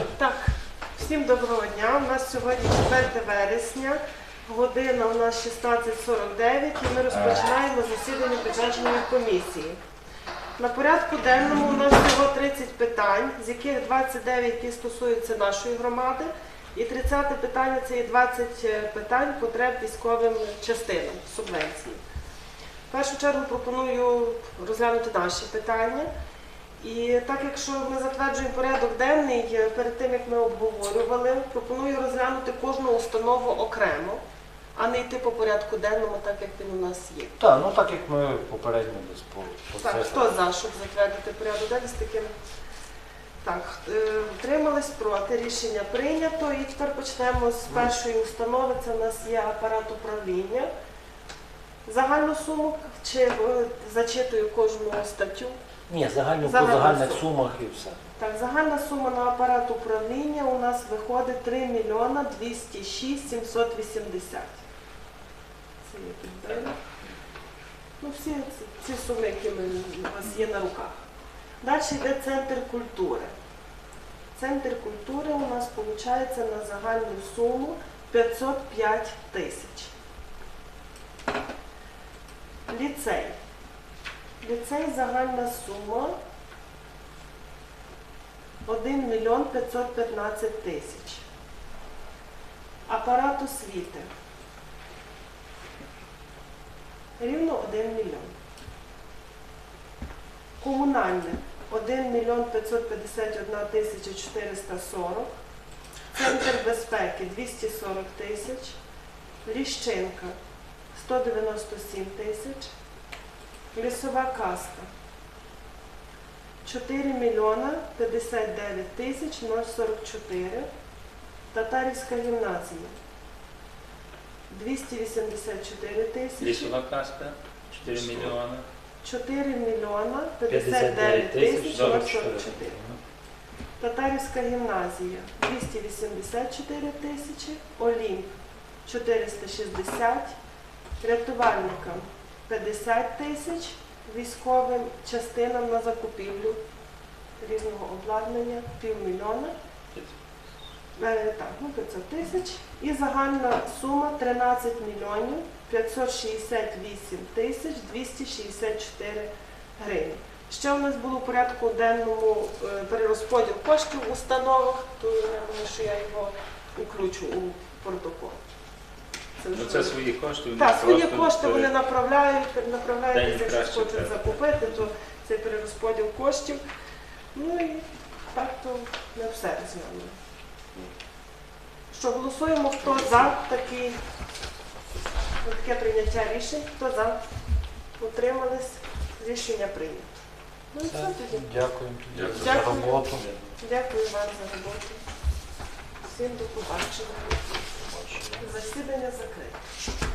Так, всім доброго дня. У нас сьогодні 4 вересня, година у нас 16.49 і ми розпочинаємо засідання бюджетної комісії. На порядку денному у нас всього 30 питань, з яких 29 які стосуються нашої громади, і 30 питання це є 20 питань потреб військовим частинам субвенції. В першу чергу пропоную розглянути наші питання. І так, якщо ми затверджуємо порядок денний, е, перед тим як ми обговорювали, пропоную розглянути кожну установу окремо, а не йти по порядку денному, так як він у нас є. Так, ну так як ми попередньо десь по, по Так, хто за, щоб затвердити порядок денний з таким? Так, е, утримались проти, рішення прийнято. І тепер почнемо з першої установи. Це у нас є апарат управління. Загальну суму чи е, зачитую кожну статтю. Ні, загально по Загальна загальних сума. сумах і все. Так, загальна сума на апарат управління у нас виходить 3 мільйона 206 780. Це є підбили. Ну, всі ці, ці суми, які ми, у вас є на руках. Далі йде центр культури. Центр культури у нас виходить на загальну суму 505 тисяч. Ліцей. Ліцей загальна сума 1 мільйон 515 тисяч. Апарат освіти. Рівно 1 мільйон. Комунальне 1 мільйон 551 тисяча 440. Центр безпеки 240 тисяч. Ліщинка 197 тисяч. Лісова каста 4 мільйона 59 тисяч 044. Татарівська гімназія 284 тисячі. Лісова казка 4 мільйони. 4 мільйона 59 тисяч 044. Татарівська гімназія 284 тисячі, Олімп 460, рятувальникам 50 тисяч, військовим частинам на закупівлю різного обладнання півмільйона. Е, Так, ну 500 тисяч. І загальна сума 13 мільйонів 568 тисяч 264 гривні. Ще у нас було в порядку денному е, перерозподіл коштів в установах, то я думаю, що я його включу у протокол. Ну це свої кошти. так, свої кошти вони направляють, направляють, якщо хочуть закупити, то цей перерозподіл коштів. Ну і так то не все розглянули. Що, голосуємо, хто за такі, таке прийняття рішень, хто за, утримались, рішення прийнято. Ну і все тоді. Дякую Дякую. за роботу. Дякую вам за роботу. Всім до побачення. Засідання закрите.